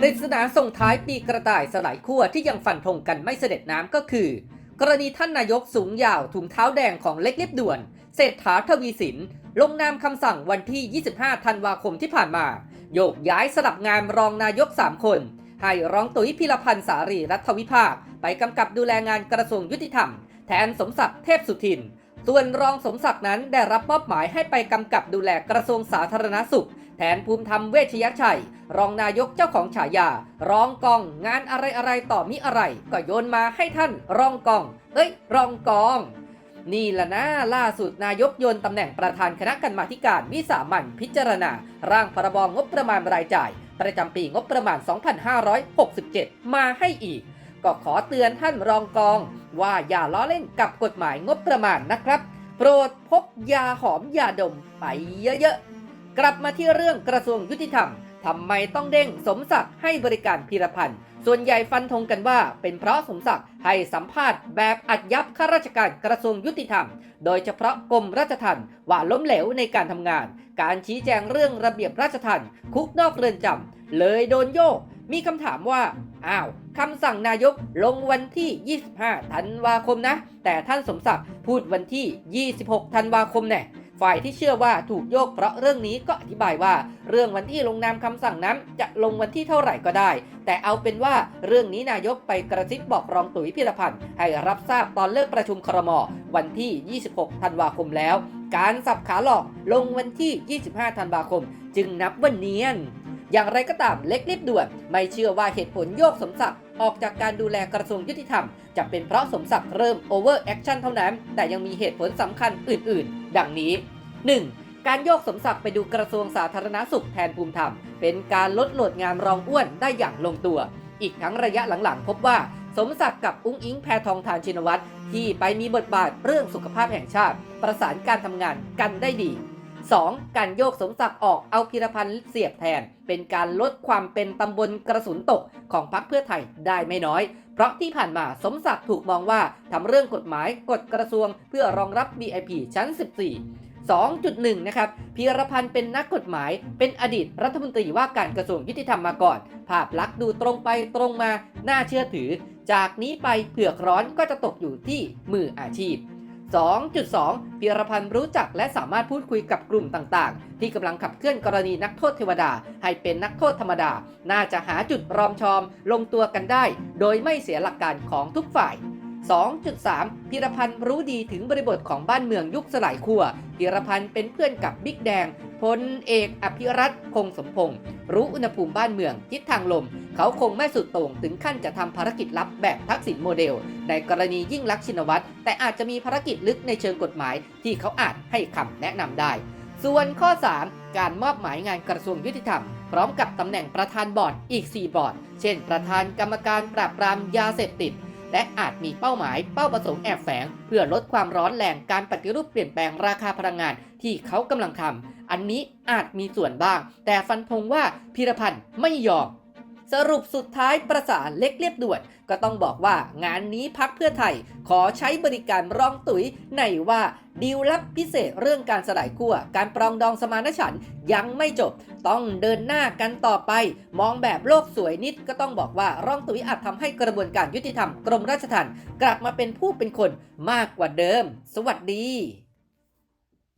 ปริศนาส่งท้ายปีกระต่ายสลายขั้วที่ยังฟันธงกันไม่เสด็จน้ำก็คือ กรณีท่านนายกสูงยาวถุงเท้าแดงของเล็กเรียบด่วน เศรษฐาทวีสิน ลงนามคำสั่งวันที่ 25 ธันวาคมที่ผ่านมา โยกย้ายสลับงานรองนายก 3 คน ให้รองตุ๋ยพิรพันธ์สารีรัฐวิภาค ไปกำกับดูแลงานกระทรวงยุติธรรม แทนสมศักดิ์เทพสุทิน ส่วนรองสมศักดิ์นั้นได้รับมอบหมายให้ไปกำกับดูแลกระทรวงสาธารณสุข แทนภูมิธรรมเวชยชัย รองนายกเจ้าของฉายา รองกองงานอะไรอะไรต่อมิอะไร ก็โยนมาให้ท่านรองกอง เอ้ย รองกอง นี่แหละนะล่าสุดนายกโยนตำแหน่งประธานคณะกรรมาการวิสามันพิจารณา ร่างพรบงบประมาณรายจ่าย ประจำปีงบประมาณ 2567 มาให้อีก ก็ขอเตือนท่านรองกอง ว่าอย่าล้อเล่นกับกฎหมายงบประมาณนะครับ โปรดพกยาหอมยาดมไปเยอะๆ กลับมาที่เรื่องกระทรวงยุติธรรมทำไมต้องเด้งสมศักดิ์ให้บริการพีรพันธ์ ส่วนใหญ่ฟันธงกันว่า เป็นเพราะสมศักดิ์ให้สัมภาษณ์แบบอัดยับข้าราชการกระทรวงยุติธรรม โดยเฉพาะกรมราชทัณฑ์ว่าล้มเหลวในการทำงาน การชี้แจงเรื่องระเบียบราชทัณฑ์คุกนอกเรือนจำเลยโดนโยก มีคำถามว่า อ้าวคำสั่งนายกลงวันที่ 25 ธันวาคมนะ แต่ท่านสมศักดิ์พูดวันที่ 26 ธันวาคมแน่ ฝ่ายที่เชื่อว่าถูกโยกเพราะเรื่องนี้ก็อธิบายว่า เรื่องวันที่ลงนามคำสั่งนั้นจะลงวันที่เท่าไหร่ก็ได้ แต่เอาเป็นว่าเรื่องนี้นายกไปกระซิบบอกรองตุ๋ยพิรพันธ์ให้รับทราบตอนเลิกประชุมครมวันที่ 26 ธันวาคมแล้ว การสับขาหลอกลงวันที่ 25 ธันวาคม จึงนับว่าเนียน อย่างไรก็ตามเล็กรีบด่วน ไม่เชื่อว่าเหตุผลโยกสมศักดิ์ออกจากการดูแลกระทรวงยุติธรรม จะเป็นเพราะสมศักดิ์เริ่มโอเวอร์แอคชั่นเท่านั้น แต่ยังมีเหตุผลสำคัญอื่น ๆ ดังนี้ 1. การโยกสมศักดิ์ไปดูกระทรวงสาธารณสุขแทนภูมิธรรม เป็นการลดโหลดงานรองอ้วนได้อย่างลงตัว อีกทั้งระยะหลังๆ พบว่าสมศักดิ์กับอุ้งอิงแพทองทานชินวัตรที่ไปมีบทบาทเรื่องสุขภาพแห่งชาติ ประสานการทำงานกันได้ดี 2. การโยกสมศักดิ์ออกเอาพิรพันธ์เสียบแทน เป็นการลดความเป็นตำบลกระสุนตกของพรรคเพื่อไทยได้ไม่น้อย เพราะที่ผ่านมาสมศักดิ์ถูกมองว่าทำเรื่องกฎหมายกฎกระทรวงเพื่อรองรับ BIP ชั้น 14 2.1 นะครับพีรพันธ์เป็นนักกฎหมาย เป็นอดีตรัฐมนตรีว่าการกระทรวงยุติธรรมมาก่อน ภาพลักษณ์ดูตรงไปตรงมา น่าเชื่อถือ จากนี้ไปเผือกร้อนก็จะตกอยู่ที่มืออาชีพ 2.2 พีรพันธ์รู้จักและสามารถพูดคุยกับกลุ่มต่างๆ ที่กำลังขับเคลื่อนกรณีนักโทษเทวดา ให้เป็นนักโทษธรรมดา น่าจะหาจุดรอมชอม ลงตัวกันได้ โดยไม่เสียหลักการของทุกฝ่าย 2.3 พีรพันธ์รู้ดีถึงบริบทของบ้านเมืองยุคสลายขั้วพีรพันธ์เป็นเพื่อนกับบิ๊กแดงพลเอกอภิรัตคงสมพงศ์รู้อุณหภูมิบ้านเมืองทิศทางลม เขาคงไม่สุดโต่งถึงขั้นจะทำภารกิจลับแบบทักษิณโมเดล ในกรณียิ่งลักษณ์ชินวัตรแต่อาจจะมีภารกิจลึกในเชิงกฎหมาย ที่เขาอาจให้คำแนะนำได้ ส่วนข้อ 3 การมอบหมายงานกระทรวงยุติธรรม พร้อมกับตำแหน่งประธานบอร์ดอีก 4 บอร์ด เช่น ประธานกรรมการปราบปรามยาเสพติด และอาจมีเป้าหมายเป้าประสงค์แอบแฝง เพื่อลดความร้อนแรงการปฏิรูปเปลี่ยนแปลงราคาพลังงานที่เขากำลังทำอันนี้อาจมีส่วนบ้าง แต่ฟันธงว่าพีรพันธ์ไม่ยอม สรุปสุดท้ายประสานเล็กเรียบด่วน ก็ต้องบอกว่างานนี้พักเพื่อไทย ขอใช้บริการรองตุ๋ยในว่าดีลลับพิเศษเรื่องการสลายขั้วการปรองดองสมานฉันท์ยังไม่จบ ต้องเดินหน้ากันต่อไป มองแบบโลกสวยนิดก็ต้องบอกว่ารองตุ๋ยอาจทำให้กระบวนการยุติธรรมกรมราชทัณฑ์กลับมาเป็นผู้เป็นคนมากกว่าเดิม สวัสดี